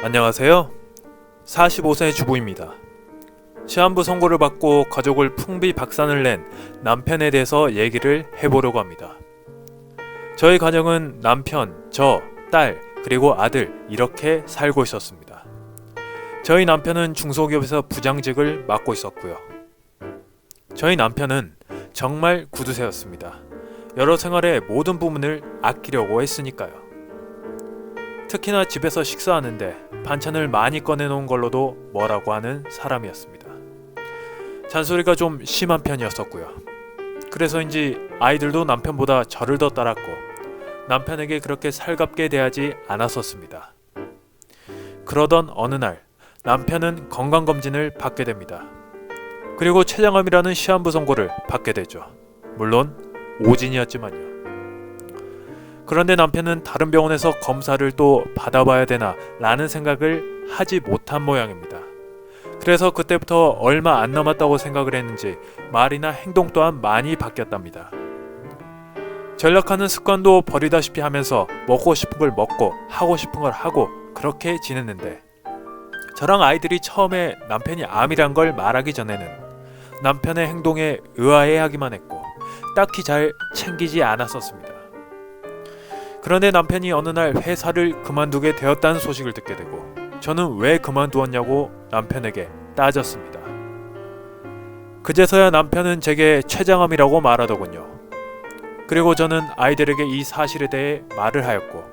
안녕하세요. 45세 주부입니다. 시한부 선고를 받고 가족을 풍비 박산을 낸 남편에 대해서 얘기를 해보려고 합니다. 저희 가정은 남편, 저, 딸, 그리고 아들 이렇게 살고 있었습니다. 저희 남편은 중소기업에서 부장직을 맡고 있었고요. 저희 남편은 정말 구두쇠였습니다. 여러 생활의 모든 부분을 아끼려고 했으니까요. 특히나 집에서 식사하는데 반찬을 많이 꺼내놓은 걸로도 뭐라고 하는 사람이었습니다. 잔소리가 좀 심한 편이었었고요. 그래서인지 아이들도 남편보다 저를 더 따랐고 남편에게 그렇게 살갑게 대하지 않았었습니다. 그러던 어느 날 남편은 건강검진을 받게 됩니다. 그리고 췌장암이라는 시한부 선고를 받게 되죠. 물론 오진이었지만요. 그런데 남편은 다른 병원에서 검사를 또 받아봐야 되나 라는 생각을 하지 못한 모양입니다. 그래서 그때부터 얼마 안 남았다고 생각을 했는지 말이나 행동 또한 많이 바뀌었답니다. 전력하는 습관도 버리다시피 하면서 먹고 싶은 걸 먹고 하고 싶은 걸 하고 그렇게 지냈는데 저랑 아이들이 처음에 남편이 암이란 걸 말하기 전에는 남편의 행동에 의아해하기만 했고 딱히 잘 챙기지 않았었습니다. 그런데 남편이 어느 날 회사를 그만두게 되었다는 소식을 듣게 되고 저는 왜 그만두었냐고 남편에게 따졌습니다. 그제서야 남편은 제게 췌장암이라고 말하더군요. 그리고 저는 아이들에게 이 사실에 대해 말을 하였고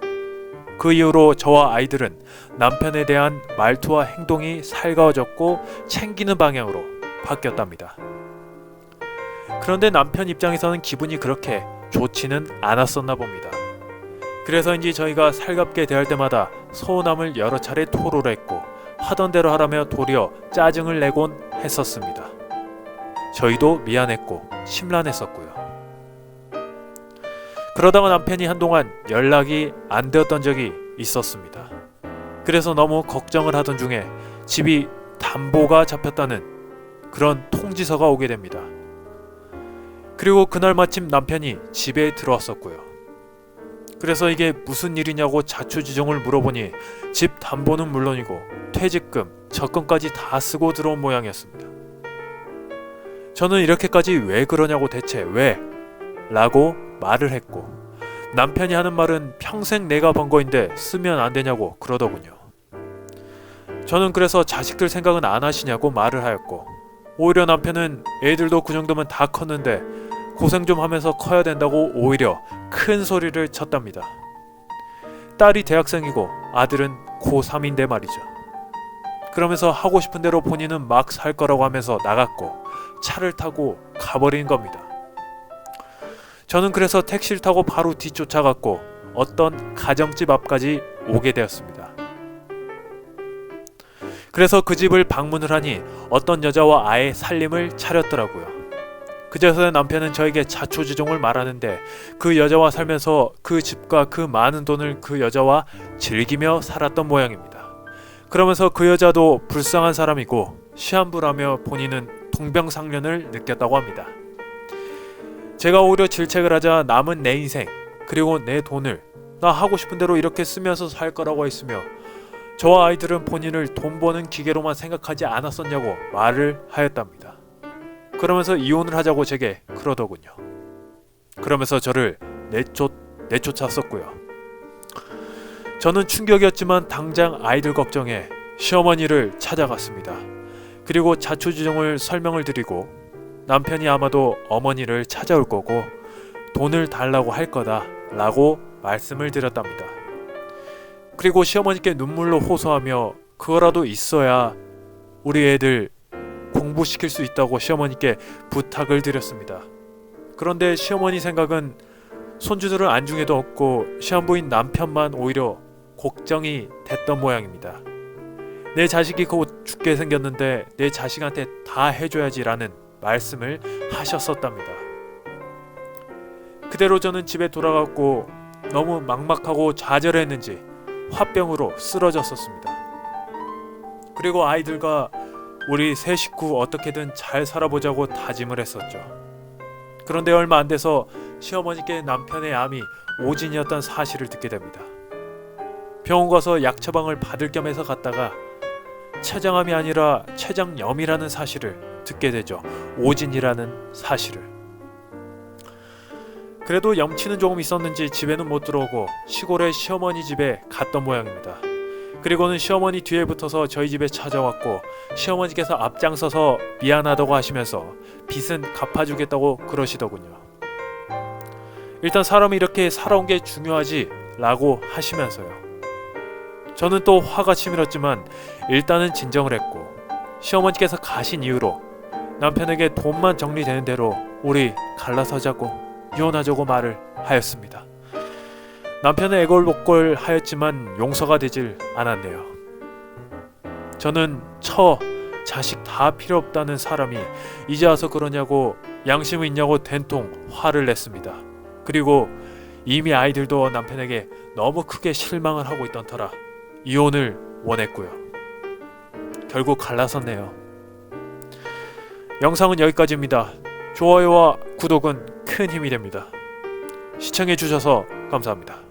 그 이후로 저와 아이들은 남편에 대한 말투와 행동이 살가워졌고 챙기는 방향으로 바뀌었답니다. 그런데 남편 입장에서는 기분이 그렇게 좋지는 않았었나 봅니다. 그래서인지 저희가 살갑게 대할 때마다 서운함을 여러 차례 토로를 했고 하던 대로 하라며 도리어 짜증을 내곤 했었습니다. 저희도 미안했고 심란했었고요. 그러다가 남편이 한동안 연락이 안 되었던 적이 있었습니다. 그래서 너무 걱정을 하던 중에 집이 담보가 잡혔다는 그런 통지서가 오게 됩니다. 그리고 그날 마침 남편이 집에 들어왔었고요. 그래서 이게 무슨 일이냐고 자초지종을 물어보니 집 담보는 물론이고 퇴직금, 적금까지 다 쓰고 들어온 모양이었습니다. 저는 이렇게까지 왜 그러냐고 대체 왜? 라고 말을 했고 남편이 하는 말은 평생 내가 번 거인데 쓰면 안 되냐고 그러더군요. 저는 그래서 자식들 생각은 안 하시냐고 말을 하였고 오히려 남편은 애들도 그 정도면 다 컸는데 고생 좀 하면서 커야 된다고 오히려 큰 소리를 쳤답니다. 딸이 대학생이고 아들은 고3인데 말이죠. 그러면서 하고 싶은 대로 본인은 막 살 거라고 하면서 나갔고 차를 타고 가버린 겁니다. 저는 그래서 택시를 타고 바로 뒤쫓아갔고 어떤 가정집 앞까지 오게 되었습니다. 그래서 그 집을 방문을 하니 어떤 여자와 아예 살림을 차렸더라고요. 그제서야 남편은 저에게 자초지종을 말하는데 그 여자와 살면서 그 집과 그 많은 돈을 그 여자와 즐기며 살았던 모양입니다. 그러면서 그 여자도 불쌍한 사람이고 시한부라며 본인은 동병상련을 느꼈다고 합니다. 제가 오히려 질책을 하자 남은 내 인생 그리고 내 돈을 나 하고 싶은 대로 이렇게 쓰면서 살 거라고 했으며 저와 아이들은 본인을 돈 버는 기계로만 생각하지 않았었냐고 말을 하였답니다. 그러면서 이혼을 하자고 제게 그러더군요. 그러면서 저를 내쫓 내쫓았었고요. 저는 충격이었지만 당장 아이들 걱정에 시어머니를 찾아갔습니다. 그리고 자초지종을 설명을 드리고 남편이 아마도 어머니를 찾아올 거고 돈을 달라고 할 거다 라고 말씀을 드렸답니다. 그리고 시어머니께 눈물로 호소하며 그거라도 있어야 우리 애들 공부시킬 수 있다고 시어머니께 부탁을 드렸습니다. 그런데 시어머니 생각은 손주들은 안중에도 없고 시한부인 남편만 오히려 걱정이 됐던 모양입니다. 내 자식이 곧 죽게 생겼는데 내 자식한테 다 해줘야지라는 말씀을 하셨었답니다. 그대로 저는 집에 돌아갔고 너무 막막하고 좌절했는지 화병으로 쓰러졌었습니다. 그리고 아이들과 우리 세 식구 어떻게든 잘 살아보자고 다짐을 했었죠. 그런데 얼마 안 돼서 시어머니께 남편의 암이 오진이었던 사실을 듣게 됩니다. 병원 가서 약 처방을 받을 겸 해서 갔다가 췌장암이 아니라 췌장염이라는 사실을 듣게 되죠. 오진이라는 사실을. 그래도 염치는 조금 있었는지 집에는 못 들어오고 시골의 시어머니 집에 갔던 모양입니다. 그리고는 시어머니 뒤에 붙어서 저희 집에 찾아왔고 시어머니께서 앞장서서 미안하다고 하시면서 빚은 갚아주겠다고 그러시더군요. 일단 사람이 이렇게 살아온 게 중요하지 라고 하시면서요. 저는 또 화가 치밀었지만 일단은 진정을 했고 시어머니께서 가신 이후로 남편에게 돈만 정리되는 대로 우리 갈라서자고 이혼하자고 말을 하였습니다. 남편은 애걸복걸 하였지만 용서가 되질 않았네요. 저는 처 자식 다 필요 없다는 사람이 이제 와서 그러냐고 양심이 있냐고 된통 화를 냈습니다. 그리고 이미 아이들도 남편에게 너무 크게 실망을 하고 있던 터라 이혼을 원했고요. 결국 갈라섰네요. 영상은 여기까지입니다. 좋아요와 구독은 큰 힘이 됩니다. 시청해 주셔서 감사합니다.